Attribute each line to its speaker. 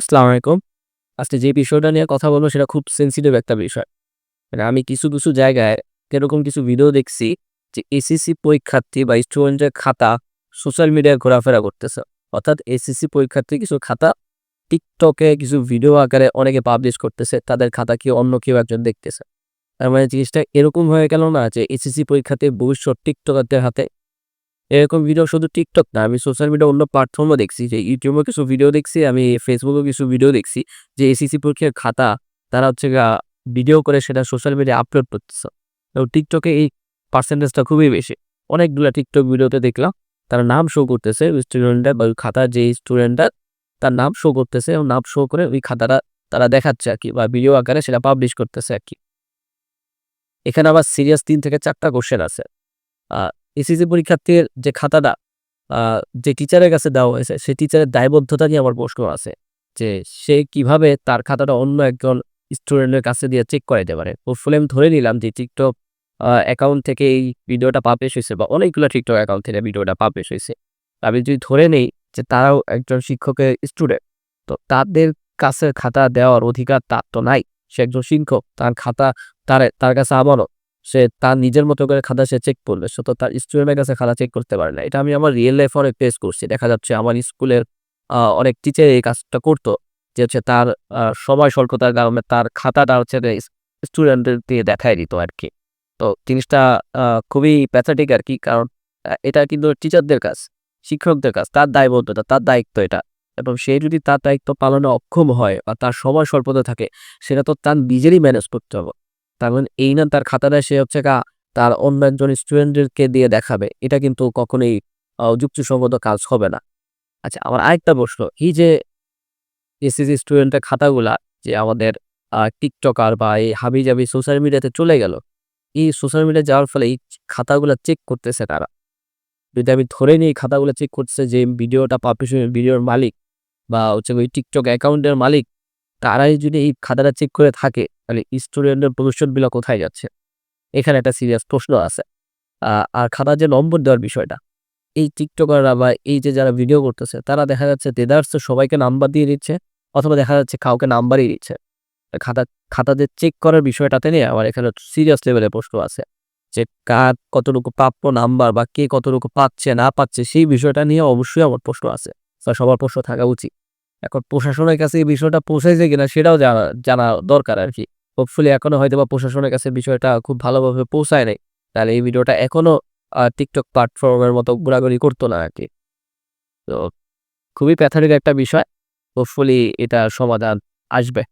Speaker 1: আসসালামু আলাইকুম। আজকে যে বিষয়টা নিয়ে কথা বলব সেটা খুব সেনসিটিভ একটা বিষয়। মানে আমি কিছু, কিছু জায়গায় এরকম কিছু ভিডিও দেখছি যে এসএসসি পরীক্ষার্থী বা স্টুডেন্টের খাতা সোশ্যাল মিডিয়ায় ঘোরাফেরা করতেছে। অর্থাৎ এসএসসি পরীক্ষার্থী কিছু খাতা টিকটকে কিছু ভিডিও আকারে অনেকে পাবলিশ করতেছে। তাদের খাতা কি অন্য কেউ একজন দেখতেছে। তার মানে জিনিসটা এরকম হয়ে গেল না যে এসএসসি পরীক্ষার্থীর ভবিষ্যৎ টিকটকারদের হাতে। এরকম ভিডিও শুধু টিকটক না, আমি সোশ্যাল মিডিয়া অন্য প্ল্যাটফর্মও দেখছি, যে ইউটিউবেও কিছু ভিডিও দেখছি, আমি ফেসবুকেও কিছু ভিডিও দেখছি, যে এসিসি পরীক্ষার খাতা, তারা হচ্ছে ভিডিও করে সেটা সোশ্যাল মিডিয়া আপলোড করতেছে। এবং টিকটকে এই পার্সেন্টেজটা খুবই বেশি। অনেকগুলো টিকটক ভিডিওতে দেখলাম, তারা নাম শো করতেছে স্টুডেন্টরা বা ওই খাতার যে স্টুডেন্টটা তার নাম শো করতেছে এবং নাম শো করে ওই খাতাটা তারা দেখাচ্ছে আর কি, বা ভিডিও আকারে সেটা পাবলিশ করতেছে আর কি। এখানে আবার সিরিয়াস তিন থেকে চারটা কোশ্চেন আছে। এসএসসি পরীক্ষার্থীর যে খাতাটা যে টিচারের কাছে দেওয়া হয়েছে, সেই টিচারের দায়বদ্ধতা নিয়ে আমার প্রশ্ন আছে, যে সে কীভাবে তার খাতাটা অন্য একজন স্টুডেন্টের কাছে দিয়ে চেক করাইতে পারে। হোপফুলি আমি ধরে নিলাম যে টিকটক অ্যাকাউন্ট থেকে এই ভিডিওটা পাবলিশ হয়েছে বা অনেকগুলো টিকটক অ্যাকাউন্ট থেকে ভিডিওটা পাবলিশ হয়েছে। আমি যদি ধরে নেই যে তারাও একজন শিক্ষকের স্টুডেন্ট তো তাদের কাছে খাতা দেওয়ার অধিকার তার তো নাই। সে একজন শিক্ষক, তার খাতা, তার তার কাছে আমানত। সে তার নিজের মতো করে খাতা সে চেক করবে। সে তো তার স্টুডেন্টের কাছে খাতা চেক করতে পারে না। এটা আমি আমার রিয়েল লাইফে অনেক ফেস করছি। দেখা যাচ্ছে আমার স্কুলের অনেক টিচার এই কাজটা করতো যে হচ্ছে তার সময় স্বল্পতার কারণে তার খাতাটা হচ্ছে স্টুডেন্টদের দিয়ে দেখাই দিত আর কি তো জিনিসটা খুবই প্যাথেটিক আর কি কারণ এটা কিন্তু টিচারদের কাজ, শিক্ষকদের কাজ, তার দায়বদ্ধতা, তার দায়িত্ব এটা। এবং সে যদি তার দায়িত্ব পালনে অক্ষম হয় বা তার সময় স্বল্পতা থাকে, সেটা তো তার নিজেরই ম্যানেজ করতে হবে। তার মানে এই না তার খাতাটা সে হচ্ছে তার অন্য একজন স্টুডেন্টদেরকে দিয়ে দেখাবে। এটা কিন্তু কখনোই যুক্তিসঙ্গত কাজ হবে না। আচ্ছা আমার আরেকটা প্রশ্ন। এই যে এসএসসি স্টুডেন্টের খাতাগুলা যে আমাদের টিকটকার বা এই হাবি জাবি সোশ্যাল মিডিয়াতে চলে গেল, এই সোশ্যাল মিডিয়া যাওয়ার ফলে এই খাতাগুলো চেক করতেছে তারা। যদি আমি ধরে নিই খাতাগুলো চেক করতেছে যে ভিডিওটা পাবলিশ ভিডিওর মালিক বা হচ্ছে ওই টিকটক অ্যাকাউন্টের মালিক, তারাই যদি এই খাতাটা চেক করে থাকে তাহলে স্টুডেন্টের ভবিষ্যৎগুলো কোথায় যাচ্ছে? এখানে একটা সিরিয়াস প্রশ্ন আছে। আর খাতার যে নম্বর দেওয়ার বিষয়টা, এই টিকটকাররা বা এই যে যারা ভিডিও করতেছে, তারা দেখা যাচ্ছে দেদার্স সবাইকে নাম্বার দিয়ে দিচ্ছে, অথবা দেখা যাচ্ছে কাউকে নাম্বারই দিচ্ছে। খাতা খাতাতে চেক করার বিষয়টাতে নিয়ে আমার এখানে সিরিয়াস লেভেলের প্রশ্ন আছে, যে কার কতটুকু প্রাপ্য নাম্বার বা কে কতটুকু পাচ্ছে, না পাচ্ছে, সেই বিষয়টা নিয়ে অবশ্যই আমার প্রশ্ন আছে, বা সবার প্রশ্ন থাকা উচিত। এখন প্রশাসনের কাছে এই বিষয়টা পৌঁছাইছে কিনা সেটাও জানা জানা দরকার আর কি। হোপফুলি এখনও হয়তো বা প্রশাসনের কাছে বিষয়টা খুব ভালোভাবে পৌঁছায় নাই। তাহলে এই ভিডিওটা এখনও টিকটক প্ল্যাটফর্মের মতো ঘোরাঘুরি করতো না আর কি তো খুবই প্যাথারিক একটা বিষয়। হোপফুলি এটা সমাধান আসবে।